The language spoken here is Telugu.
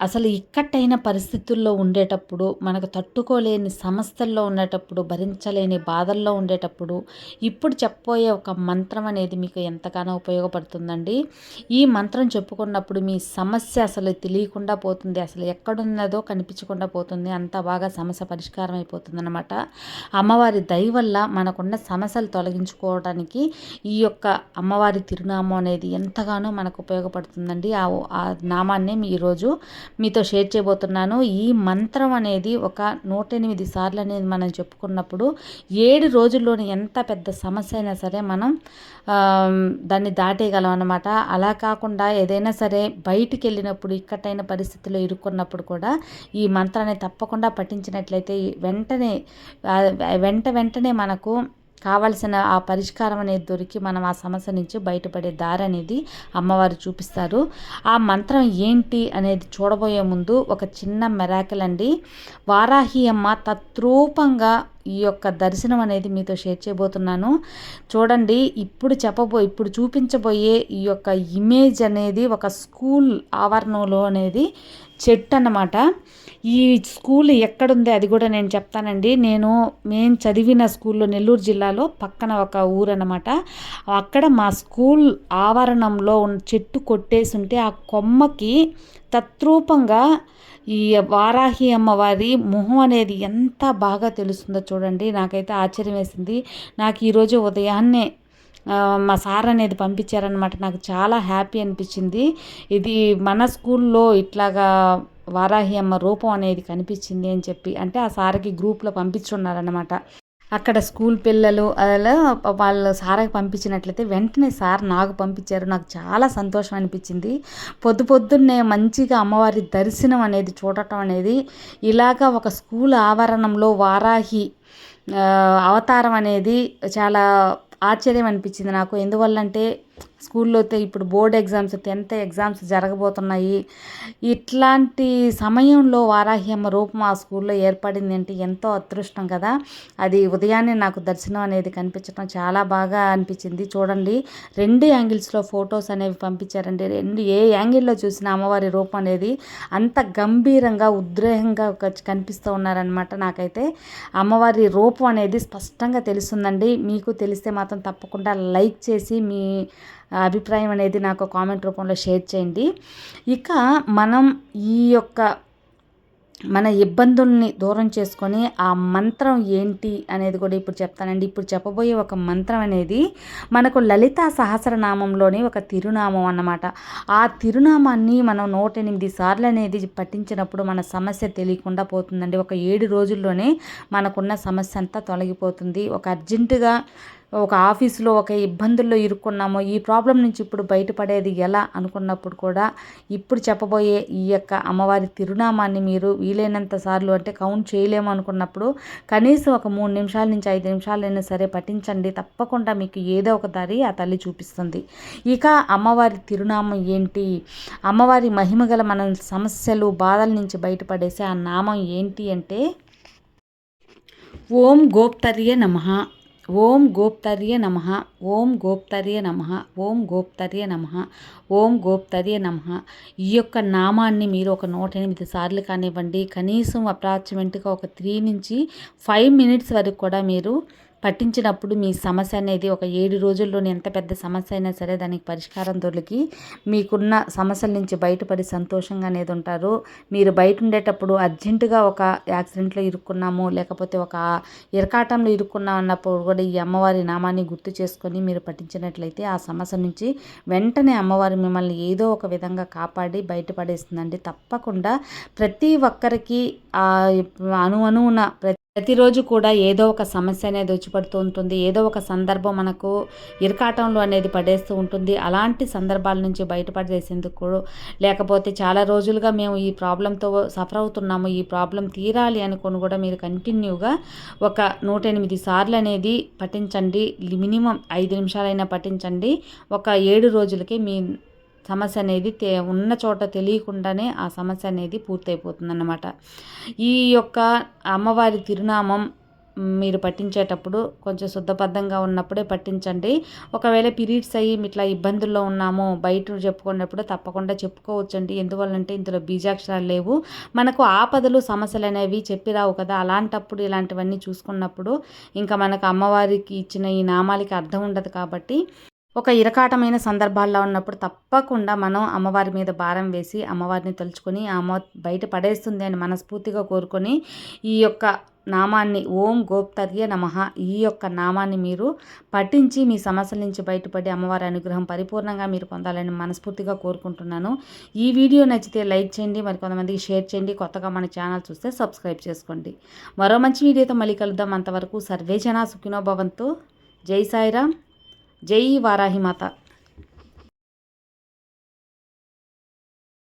అసలు ఇక్కట్టైన పరిస్థితుల్లో ఉండేటప్పుడు మనకు తట్టుకోలేని సమస్యల్లో ఉండేటప్పుడు భరించలేని బాధల్లో ఉండేటప్పుడు ఇప్పుడు చెప్పబోయే ఒక మంత్రం అనేది మీకు ఎంతగానో ఉపయోగపడుతుందండి. ఈ మంత్రం చెప్పుకున్నప్పుడు మీ సమస్య అసలు తెలియకుండా పోతుంది అసలు ఎక్కడున్నదో కనిపించకుండా పోతుంది అంత బాగా సమస్య పరిష్కారం అయిపోతుంది అనమాట అమ్మవారి దయ వల్ల మనకున్న సమస్యలు తొలగించుకోవడానికి ఈ యొక్క అమ్మవారి తిరునామం అనేది ఎంతగానో మనకు ఉపయోగపడుతుందండి. ఆ నామాన్ని ఈరోజు మీతో షేర్ చేయబోతున్నాను. ఈ మంత్రం అనేది ఒక నూట ఎనిమిది సార్లు అనేది మనం చెప్పుకున్నప్పుడు ఏడు రోజుల్లోని ఎంత పెద్ద సమస్య అయినా సరే మనం దాన్ని దాటేయగలం అనమాట అలా కాకుండా ఏదైనా సరే బయటికి వెళ్ళినప్పుడు ఇక్కటైన పరిస్థితుల్లో ఇరుక్కున్నప్పుడు కూడా ఈ మంత్రాన్ని తప్పకుండా పఠించినట్లయితే వెంటనే వెంట వెంటనే మనకు కావలసిన ఆ పరిష్కారం అనేది దొరికి మనం ఆ సమస్య నుంచి బయటపడే దారి అనేది అమ్మవారు చూపిస్తారు. ఆ మంత్రం ఏంటి అనేది చూడబోయే ముందు ఒక చిన్న మెరాకిల్ అండి. వారాహి అమ్మ తత్రూపంగా ఈ యొక్క దర్శనం అనేది మీతో షేర్ చేయబోతున్నాను. చూడండి ఇప్పుడు చెప్పబో ఇప్పుడు చూపించబోయే ఈ యొక్క ఇమేజ్ అనేది ఒక స్కూల్ ఆవరణలో అనేది చెట్టు అన్నమాట. ఈ స్కూల్ ఎక్కడుంది అది కూడా నేను చెప్తానండి. నేను మేము చదివిన స్కూల్లో నెల్లూరు జిల్లాలో పక్కన ఒక ఊరు అనమాట అక్కడ మా స్కూల్ ఆవరణంలో చెట్టు కొట్టేసి ఉంటే ఆ కొమ్మకి తత్రూపంగా ఈ వారాహి అమ్మవారి మొహం అనేది ఎంత బాగా తెలుస్తుందో చూడండి. చూడండి నాకైతే ఆశ్చర్యం వేసింది నాకు ఈరోజు ఉదయాన్నే మా సార్ అనేది పంపించారనమాట నాకు చాలా హ్యాపీ అనిపించింది. ఇది మన స్కూల్లో ఇట్లాగా వారాహి అమ్మ రూపం అనేది కనిపించింది అని చెప్పి అంటే ఆ సార్కి గ్రూప్లో పంపించున్నారనమాట అక్కడ స్కూల్ పిల్లలు అలా వాళ్ళు సార్కి పంపించినట్లయితే వెంటనే సార్ నాకు పంపించారు. నాకు చాలా సంతోషం అనిపించింది. పొద్దు పొద్దున్నే మంచిగా అమ్మవారి దర్శనం అనేది చూడటం అనేది ఇలాగా ఒక స్కూల్ ఆవరణంలో వారాహి అవతారం అనేది చాలా ఆశ్చర్యం అనిపించింది నాకు. ఎందువల్లంటే స్కూల్లో అయితే ఇప్పుడు బోర్డ్ ఎగ్జామ్స్ టెన్త్ ఎగ్జామ్స్ జరగబోతున్నాయి. ఇట్లాంటి సమయంలో వారాహి అమ్మ రూపం ఆ స్కూల్లో ఏర్పడింది అంటే ఎంతో అదృష్టం కదా. అది ఉదయాన్నే నాకు దర్శనం అనేది కనిపించడం చాలా బాగా అనిపించింది. చూడండి రెండు యాంగిల్స్లో ఫొటోస్ అనేవి పంపించారండి. రెండు ఏ యాంగిల్లో చూసినా అమ్మవారి రూపం అనేది అంత గంభీరంగా ఉద్రేహంగా కనిపిస్తూ ఉన్నారనమాట నాకైతే. అమ్మవారి రూపం అనేది స్పష్టంగా తెలుస్తుందండి. మీకు తెలిస్తే మాత్రం తప్పకుండా లైక్ చేసి మీ అభిప్రాయం అనేది నాకు కామెంట్ రూపంలో షేర్ చేయండి. ఇక మనం ఈ యొక్క మన ఇబ్బందుల్ని దూరం చేసుకొని ఆ మంత్రం ఏంటి అనేది కూడా ఇప్పుడు చెప్తానండి. ఇప్పుడు చెప్పబోయే ఒక మంత్రం అనేది మనకు లలితా సహస్రనామంలోని ఒక తిరునామం అన్నమాట. ఆ తిరునామాన్ని మనం నూట ఎనిమిది సార్లు అనేది పఠించినప్పుడు మన సమస్య తెలియకుండా పోతుందండి. ఒక ఏడు రోజుల్లోనే మనకున్న సమస్య అంతా తొలగిపోతుంది. ఒక అర్జెంటుగా ఒక ఆఫీసులో ఒక ఇబ్బందుల్లో ఇరుక్కున్నామో ఈ ప్రాబ్లం నుంచి ఇప్పుడు బయటపడేది ఎలా అనుకున్నప్పుడు కూడా ఇప్పుడు చెప్పబోయే ఈ యొక్క అమ్మవారి తిరునామాన్ని మీరు వీలైనంత సార్లు అంటే కౌంట్ చేయలేము అనుకున్నప్పుడు కనీసం ఒక మూడు నిమిషాల నుంచి ఐదు నిమిషాలైనా సరే పఠించండి. తప్పకుండా మీకు ఏదో ఒక దారి ఆ తల్లి చూపిస్తుంది. ఇక అమ్మవారి తిరునామం ఏంటి? అమ్మవారి మహిమ గల మన సమస్యలు బాధల నుంచి బయటపడేసే ఆ నామం ఏంటి అంటే ఓం గోప్తర్య నమ. ఓం గోప్తర్య నమ ఓం గోప్తర్య నమ ఓం గోప్తర్య నమ ఓం గోప్తర్య నమ. ఈ యొక్క నామాన్ని మీరు ఒక నూట ఎనిమిది సార్లు కానివ్వండి కనీసం అప్రాచ్మెంట్గా ఒక త్రీ నుంచి ఫైవ్ మినిట్స్ వరకు కూడా మీరు పట్టించినప్పుడు మీ సమస్య అనేది ఒక ఏడు రోజుల్లోనే ఎంత పెద్ద సమస్య అయినా సరే దానికి పరిష్కారం దొరికి మీకున్న సమస్యల నుంచి బయటపడి సంతోషంగా అనేది ఉంటారు. మీరు బయట ఉండేటప్పుడు అర్జెంటుగా ఒక యాక్సిడెంట్లో ఇరుక్కున్నాము లేకపోతే ఒక ఇరకాటంలో ఇరుక్కున్నాం అన్నప్పుడు కూడా ఈ అమ్మవారి నామాన్ని గుర్తు చేసుకొని మీరు పఠించినట్లయితే ఆ సమస్య నుంచి వెంటనే అమ్మవారి మిమ్మల్ని ఏదో ఒక విధంగా కాపాడి బయటపడేస్తుందండి. తప్పకుండా ప్రతి ఒక్కరికి అను అనువున ప్రతిరోజు కూడా ఏదో ఒక సమస్య అనేది వచ్చి పడుతూ ఉంటుంది. ఏదో ఒక సందర్భం మనకు ఇరకాటంలో అనేది పడేస్తూ ఉంటుంది. అలాంటి సందర్భాల నుంచి బయటపడేసేందుకు లేకపోతే చాలా రోజులుగా మేము ఈ ప్రాబ్లంతో సఫర్ అవుతున్నాము. ఈ ప్రాబ్లం తీరాలి అనుకుని కూడా మీరు కంటిన్యూగా ఒక నూట ఎనిమిది సార్లు అనేది పఠించండి. మినిమం ఐదు నిమిషాలైనా పఠించండి. ఒక ఏడు రోజులకి మీ సమస్య అనేది తే ఉన్న చోట తెలియకుండానే ఆ సమస్య అనేది పూర్తయిపోతుందన్నమాట. ఈ యొక్క అమ్మవారి తిరునామం మీరు పట్టించేటప్పుడు కొంచెం శుద్ధబద్ధంగా ఉన్నప్పుడే పట్టించండి. ఒకవేళ పీరియడ్స్ అయ్యి ఇట్లా ఇబ్బందుల్లో ఉన్నాము బయట చెప్పుకున్నప్పుడు తప్పకుండా చెప్పుకోవచ్చండి. ఎందువల్లంటే ఇందులో బీజాక్షరాలు లేవు. మనకు ఆపదలు సమస్యలు అనేవి చెప్పి రావు కదా. అలాంటప్పుడు ఇలాంటివన్నీ చూసుకున్నప్పుడు ఇంకా మనకు అమ్మవారికి ఇచ్చిన ఈ నామాలకి అర్థం ఉండదు కాబట్టి ఒక ఇరకాటమైన సందర్భాల్లో ఉన్నప్పుడు తప్పకుండా మనం అమ్మవారి మీద భారం వేసి అమ్మవారిని తలుచుకొని అమ్మ బయట పడేస్తుంది అని మనస్ఫూర్తిగా కోరుకొని ఈ యొక్క నామాన్ని ఓం గోప్తర్య నమ. ఈ యొక్క నామాన్ని మీరు పఠించి మీ సమస్యల నుంచి బయటపడి అమ్మవారి అనుగ్రహం పరిపూర్ణంగా మీరు పొందాలని మనస్ఫూర్తిగా కోరుకుంటున్నాను. ఈ వీడియో నచ్చితే లైక్ చేయండి మరి కొంతమందికి షేర్ చేయండి. కొత్తగా మన ఛానల్ చూస్తే సబ్స్క్రైబ్ చేసుకోండి. మరో మంచి వీడియోతో మళ్ళీ కలుద్దాం. అంతవరకు సర్వేజన సుఖినోభవంతో జై సాయిరామ్. జై వారాహిమాత